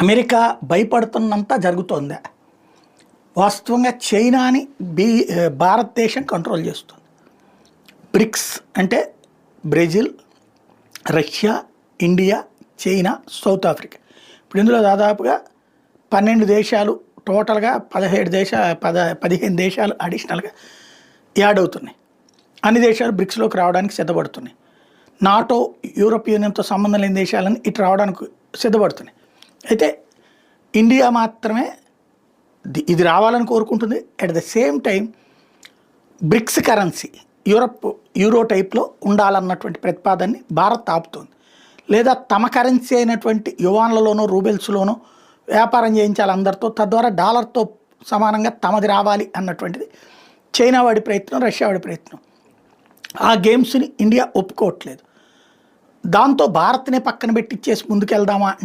America భయపడుతున్నంత జరుగుతోందా. వాస్తవంగా చైనాని బీ భారతదేశం కంట్రోల్ చేస్తుంది. బ్రిక్స్ అంటే Brazil Russia India China South Africa. ఇప్పుడు ఇందులో దాదాపుగా పన్నెండు దేశాలు టోటల్గా పదిహేడు దేశ పద పదిహేను దేశాలు అడిషనల్గా యాడ్ అవుతున్నాయి. అన్ని దేశాలు బ్రిక్స్లోకి రావడానికి సిద్ధపడుతున్నాయి. నాటో యూరోప్ యూనియన్తో సంబంధం లేని దేశాలని ఇటు రావడానికి సిద్ధపడుతున్నాయి. అయితే ఇండియా మాత్రమే ఇది రావాలని కోరుకుంటుంది. At the same time BRICS currency Europe euro టైప్లో ఉండాలన్నటువంటి ప్రతిపాదనని భారత్ ఆపుతోంది. లేదా తమ కరెన్సీ అయినటువంటి యువాన్లలోనో రూబెల్స్లోనో వ్యాపారం చేయించాలి అందరితో తద్వారా డాలర్తో సమానంగా తమది రావాలి అన్నటువంటిది చైనా వాడి ప్రయత్నం రష్యా వాడి ప్రయత్నం. ఆ గేమ్స్ని ఇండియా ఒప్పుకోవట్లేదు. దాంతో భారత్నే పక్కన పెట్టి ఇచ్చేసి ముందుకెళ్దామా